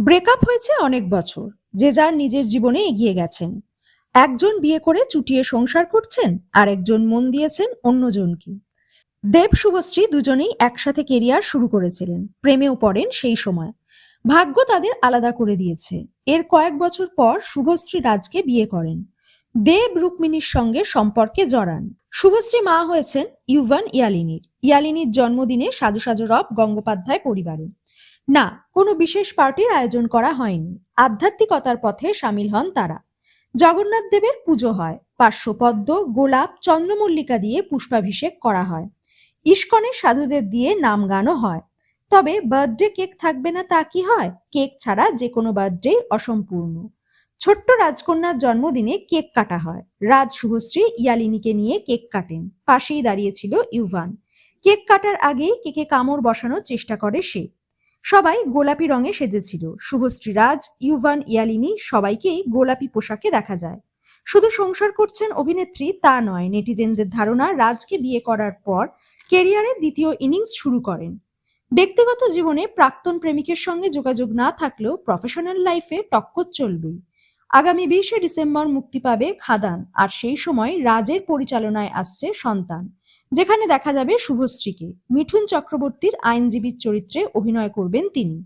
Breakup হয়েছে অনেক বছর। যে যার নিজের জীবনে এগিয়ে গেছেন। একজন বিয়ে করে চুটিয়ে সংসার করছেন আর একজন মন দিয়েছেন অন্যজনকে। দেব, শুভশ্রী দুজনেই একসাথে কেরিয়ার শুরু করেছিলেন। প্রেমেও পড়েন সেই সময়। ভাগ্য তাদের আলাদা করে দিয়েছে। এর কয়েক বছর পর শুভশ্রী রাজকে বিয়ে করেন। দেব, রুক্মিণীর সঙ্গে সম্পর্কে জড়ান। শুভশ্রী মা হয়েছেন ইউভান ইয়ালিনীর। ইয়ালিনীর জন্মদিনে সাজু সাজু রব গঙ্গোপাধ্যায় পরিবারে না, কোনো বিশেষ পার্টির আয়োজন করা হয়নি। আধ্যাত্মিকতার পথে সামিল হন তারা। জগন্নাথ দেবের পুজো হয়। পার্শ্বপদ্ম, গোলাপ, চন্দ্রমল্লিকা দিয়ে পুষ্পাভিষেক করা হয়। ইস্কনের সাধুদের দিয়ে নাম গানও হয়। তবে বার্থডে কেক থাকবে না তা কি হয়? কেক ছাড়া যে কোনো বার্থডে অসম্পূর্ণ। ছোট্ট রাজকন্যার জন্মদিনে কেক কাটা হয়। রাজ শুভশ্রী ইয়ালিনীকে নিয়ে কেক কাটেন। পাশেই দাঁড়িয়েছিল ইউভান। কেক কাটার আগেই কেকে কামড় বসানোর চেষ্টা করে সে। সবাই গোলাপি রঙে সেজেছিল। শুভশ্রী রাজ ইউভান ইয়ালিনী সবাইকেই গোলাপি পোশাকে দেখা যায়। শুধু সংসার করছেন অভিনেত্রী তা নয়, নেটিজেনদের ধারণা রাজকে বিয়ে করার পর কেরিয়ারের দ্বিতীয় ইনিংস শুরু করেন। ব্যক্তিগত জীবনে প্রাক্তন প্রেমিকের সঙ্গে যোগাযোগ না থাকলেও প্রফেশনাল লাইফে টক্কর চলবেই। আগামী বিশে ডিসেম্বর মুক্তি পাবে খাদান, আর সেই সময় রাজের পরিচালনায় আসছে সন্তান। যেখানে দেখা যাবে শুভশ্রীকে। মিঠুন চক্রবর্তীর আইনজীবীর চরিত্রে অভিনয় করবেন তিনি।